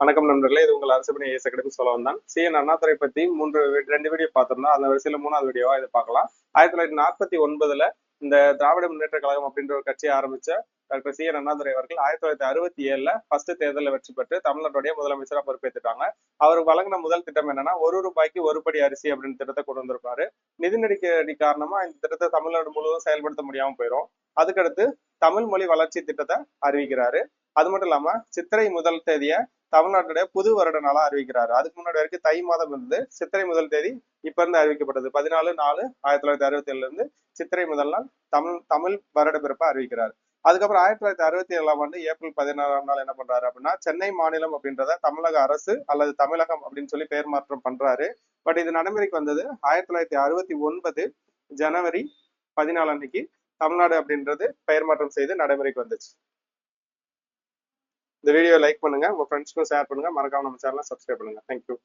வணக்கம் நண்பர்களே இது உங்கள் அரசுபணி ஏஎஸ் அகாடமி சொல்ல வந்தான் சி. என். அண்ணாதுரை பத்தி மூன்று ரெண்டு வீடியோ பார்த்திருந்தோம். அந்த வரிசையில் மூணாவது வீடியோவா இதை பார்க்கலாம். ஆயிரத்தி தொள்ளாயிரத்தி நாற்பத்தி ஒன்பதுல இந்த திராவிட முன்னேற்ற கழகம் அப்படின்ற ஒரு கட்சியை ஆரம்பிச்ச டாக்டர் சி. என். அண்ணாதுரை அவர்கள் ஆயிரத்தி தொள்ளாயிரத்தி அறுபத்தி ஏழுல ஃபர்ஸ்ட் தேர்தலில் வெற்றி பெற்று தமிழ்நாட்டுடைய முதலமைச்சராக பொறுப்பேற்றுட்டாங்க அவர் வழங்கின முதல் திட்டம் என்னன்னா ஒரு ரூபாய்க்கு ஒரு படி அரிசி அப்படின்னு திட்டத்தை கொண்டு வந்திருப்பாரு. நிதி நெருக்கடி காரணமா இந்த திட்டத்தை தமிழ்நாடு முழுவதும் செயல்படுத்த முடியாம போயிடும் அதுக்கடுத்து தமிழ் மொழி வளர்ச்சி திட்டத்தை அறிவிக்கிறாரு. அது மட்டும் இல்லாம சித்திரை முதல் தேதியை தமிழ்நாட்டுடைய புது வருட நாளா அறிவிக்கிறாரு. அதுக்கு முன்னாடி வரைக்கும் தை மாதம் இருந்து சித்திரை முதல் தேதி இப்ப இருந்து அறிவிக்கப்பட்டது. பதினாலு நாலு ஆயிரத்தி தொள்ளாயிரத்தி அறுபத்தி ஏழுல இருந்து சித்திரை முதல் நாள் தமிழ் தமிழ் வருட பிறப்பை அறிவிக்கிறார். அதுக்கப்புறம் ஆயிரத்தி தொள்ளாயிரத்தி அறுபத்தி ஏழாம் ஆண்டு ஏப்ரல் பதினாறாம் நாள் என்ன பண்றாரு அப்படின்னா சென்னை மாநிலம் அப்படின்றத தமிழக அரசு அல்லது தமிழகம் அப்படின்னு சொல்லி பெயர் மாற்றம் பண்றாரு. பட் இது நடைமுறைக்கு வந்தது ஆயிரத்தி தொள்ளாயிரத்தி அறுபத்தி ஒன்பது ஜனவரி பதினாலு அன்னைக்கு தமிழ்நாடு அப்படின்றது பெயர் மாற்றம் செய்து நடைமுறைக்கு வந்துச்சு. இந்த வீடியோ லைக் பண்ணுங்க உங்க ஃப்ரெண்ட்ஸ்க்கும் ஷேர் பண்ணுங்க. மறக்காம நம்ம சேனலை சப்ஸ்கிரைப் பண்ணுங்க. தேங்க்யூ